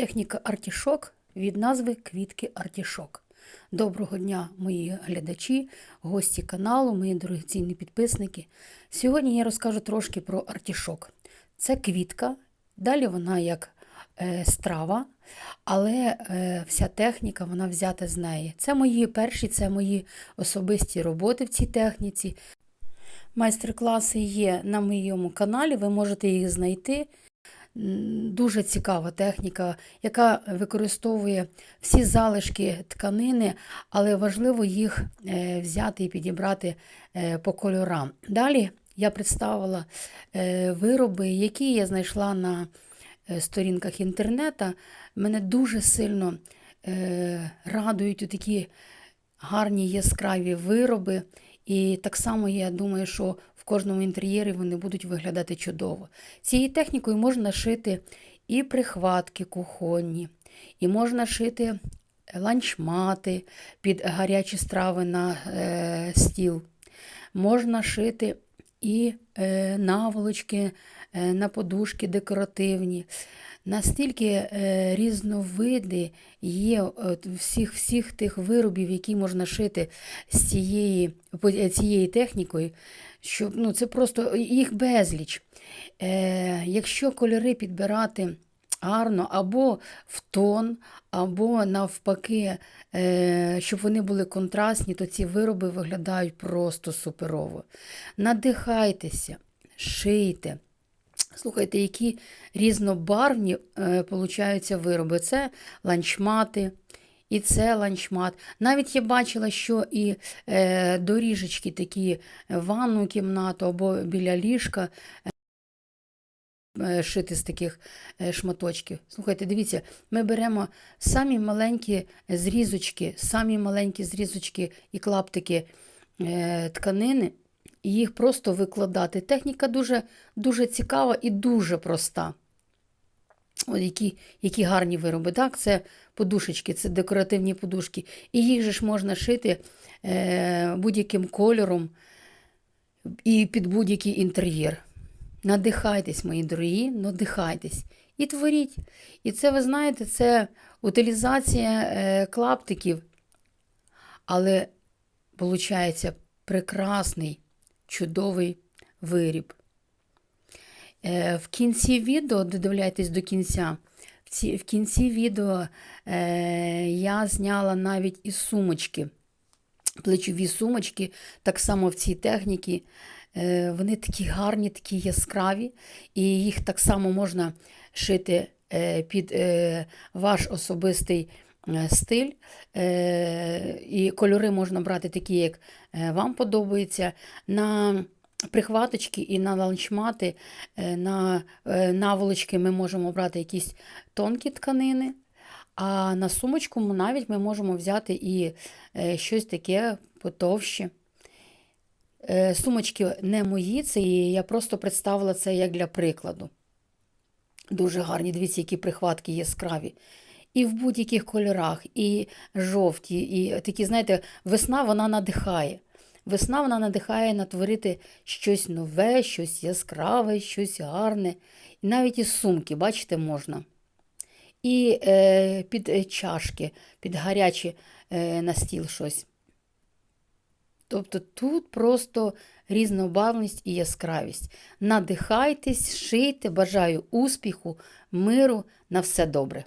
Техніка артішок від назви квітки артішок. Доброго дня, мої глядачі, гості каналу, мої дорогоцінні підписники. Сьогодні я розкажу трошки про артішок. Це квітка, далі вона як е, страва, але е, вся техніка вона взята з неї. Це мої перші, це мої особисті роботи в цій техніці. Майстер-класи є на моєму каналі, ви можете їх знайти. Дуже цікава техніка, яка використовує всі залишки тканини, але важливо їх е, взяти і підібрати е, по кольорам. Далі я представила е, вироби, які я знайшла на сторінках інтернету. Мене дуже сильно радують такі гарні яскраві вироби. І так само я думаю, що в кожному інтер'єрі вони будуть виглядати чудово. Цією технікою можна шити і прихватки кухонні, і можна шити ланчмати під гарячі страви на е, стіл. Можна шити і е, наволочки е, на подушки декоративні. Настільки е, різновиди є всіх, всіх тих виробів, які можна шити з цієї, е, цією технікою, що ну, це просто їх безліч. Е, якщо кольори підбирати гарно або в тон, або навпаки, е, щоб вони були контрастні, то ці вироби виглядають просто суперово. Надихайтеся, шийте. Слухайте, які різнобарвні е, вироби. Це ланчмати, і це ланчмат. Навіть я бачила, що і е, доріжечки такі ванну кімнату або біля ліжка е, шити з таких е, шматочків. Слухайте, дивіться, ми беремо самі маленькі зрізочки, самі маленькі зрізочки і клаптики е, тканини, і їх просто викладати. Техніка дуже, дуже цікава і дуже проста. От які, які гарні вироби. Так, це подушечки, це декоративні подушки. І їх же ж можна шити е, будь-яким кольором і під будь-який інтер'єр. Надихайтесь, мої дорогі, надихайтесь. І творіть. І це, ви знаєте, це утилізація е, клаптиків, але виходить прекрасний, чудовий виріб. Е, В кінці відео, додивляйтесь до кінця, в, кінці відео е, я зняла навіть і сумочки, плечові сумочки, так само в цій техніці. Е, Вони такі гарні, такі яскраві, і їх так само можна шити під ваш особистий стиль. Е, І кольори можна брати такі, як е, вам подобається. На прихваточки і на ланчмати, е, на е, наволочки ми можемо брати якісь тонкі тканини, а на сумочку навіть ми можемо взяти і е, щось таке потовще. Е, Сумочки не мої, це я просто представила це як для прикладу. Дуже гарні, дивіться, які прихватки яскраві. І в будь-яких кольорах, і жовті, і такі, знаєте, весна вона надихає. Весна вона надихає натворити щось нове, щось яскраве, щось гарне. І навіть із сумки, бачите, можна. І е, під чашки, під гарячі е, на стіл щось. Тобто тут просто різнобарвність і яскравість. Надихайтесь, шийте, бажаю успіху, миру, на все добре.